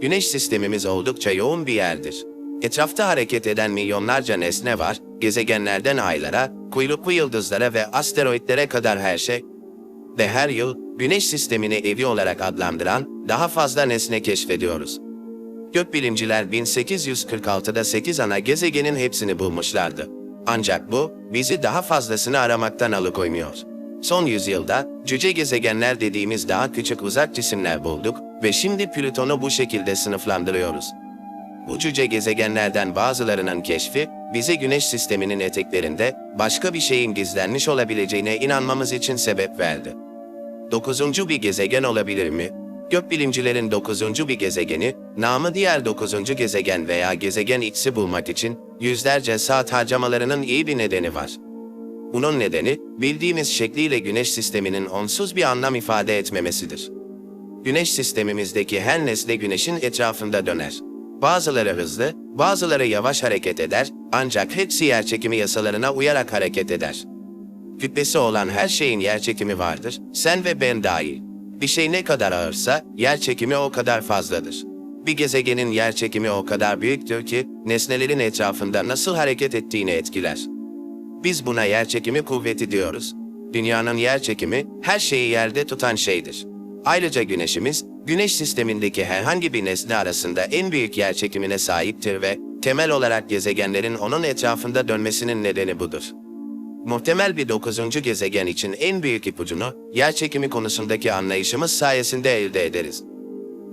Güneş sistemimiz oldukça yoğun bir yerdir. Etrafta hareket eden milyonlarca nesne var, gezegenlerden aylara, kuyruklu yıldızlara ve asteroitlere kadar her şey. Ve her yıl Güneş sistemini evi olarak adlandıran daha fazla nesne keşfediyoruz. Gökbilimciler 1846'da 8 ana gezegenin hepsini bulmuşlardı. Ancak bu, bizi daha fazlasını aramaktan alıkoymuyor. Son yüzyılda, cüce gezegenler dediğimiz daha küçük uzak cisimler bulduk ve şimdi Plüton'u bu şekilde sınıflandırıyoruz. Bu cüce gezegenlerden bazılarının keşfi, bize Güneş sisteminin eteklerinde başka bir şeyin gizlenmiş olabileceğine inanmamız için sebep verdi. Dokuzuncu bir gezegen olabilir mi? Gökbilimcilerin dokuzuncu bir gezegeni, namı diğer dokuzuncu gezegen veya gezegen X'i bulmak için yüzlerce saat harcamalarının iyi bir nedeni var. Bunun nedeni, bildiğimiz şekliyle Güneş sisteminin onsuz bir anlam ifade etmemesidir. Güneş sistemimizdeki her nesne Güneş'in etrafında döner. Bazıları hızlı, bazıları yavaş hareket eder, ancak hepsi yerçekimi yasalarına uyarak hareket eder. Kütlesi olan her şeyin yerçekimi vardır, sen ve ben dahil. Bir şey ne kadar ağırsa, yerçekimi o kadar fazladır. Bir gezegenin yerçekimi o kadar büyüktür ki, nesnelerin etrafında nasıl hareket ettiğini etkiler. Biz buna yerçekimi kuvveti diyoruz. Dünyanın yerçekimi, her şeyi yerde tutan şeydir. Ayrıca güneşimiz, güneş sistemindeki herhangi bir nesne arasında en büyük yerçekimine sahiptir ve temel olarak gezegenlerin onun etrafında dönmesinin nedeni budur. Muhtemel bir dokuzuncu gezegen için en büyük ipucunu, yerçekimi konusundaki anlayışımız sayesinde elde ederiz.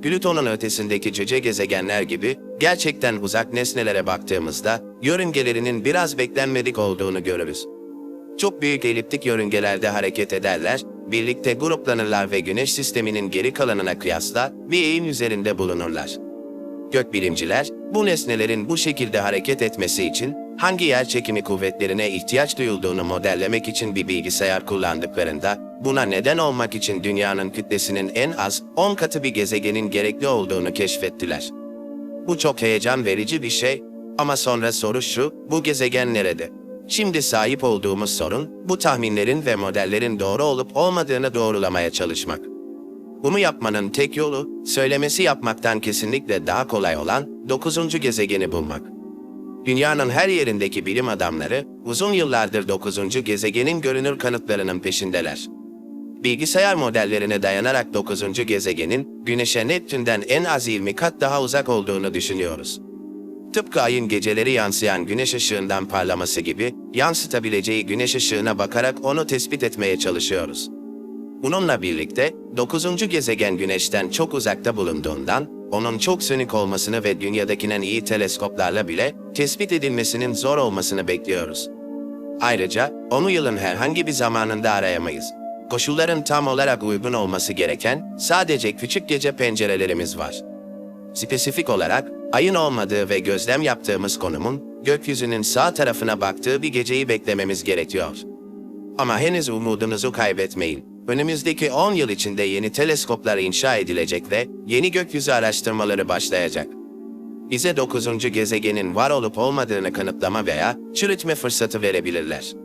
Plüton'un ötesindeki cüce gezegenler gibi gerçekten uzak nesnelere baktığımızda yörüngelerinin biraz beklenmedik olduğunu görürüz. Çok büyük eliptik yörüngelerde hareket ederler, birlikte gruplanırlar ve güneş sisteminin geri kalanına kıyasla bir eğim üzerinde bulunurlar. Gökbilimciler, bu nesnelerin bu şekilde hareket etmesi için hangi yer çekimi kuvvetlerine ihtiyaç duyulduğunu modellemek için bir bilgisayar kullandıklarında, buna neden olmak için dünyanın kütlesinin en az 10 katı bir gezegenin gerekli olduğunu keşfettiler. Bu çok heyecan verici bir şey ama sonra soru şu, bu gezegen nerede? Şimdi sahip olduğumuz sorun, bu tahminlerin ve modellerin doğru olup olmadığını doğrulamaya çalışmak. Bunu yapmanın tek yolu, söylemesi yapmaktan kesinlikle daha kolay olan 9. gezegeni bulmak. Dünyanın her yerindeki bilim adamları uzun yıllardır 9. gezegenin görünür kanıtlarının peşindeler. Bilgisayar modellerine dayanarak 9. gezegenin Güneş'e Neptün'den en az 20 kat daha uzak olduğunu düşünüyoruz. Tıpkı ayın geceleri yansıyan güneş ışığından parlaması gibi yansıtabileceği güneş ışığına bakarak onu tespit etmeye çalışıyoruz. Bununla birlikte 9. gezegen Güneş'ten çok uzakta bulunduğundan onun çok sönük olmasını ve dünyadakinden iyi teleskoplarla bile tespit edilmesinin zor olmasını bekliyoruz. Ayrıca onu yılın herhangi bir zamanında arayamayız. Koşulların tam olarak uygun olması gereken sadece küçük gece pencerelerimiz var. Spesifik olarak ayın olmadığı ve gözlem yaptığımız konumun gökyüzünün sağ tarafına baktığı bir geceyi beklememiz gerekiyor. Ama henüz umudunuzu kaybetmeyin. Önümüzdeki 10 yıl içinde yeni teleskoplar inşa edilecek ve yeni gökyüzü araştırmaları başlayacak. Bize 9. gezegenin var olup olmadığını kanıtlama veya çürütme fırsatı verebilirler.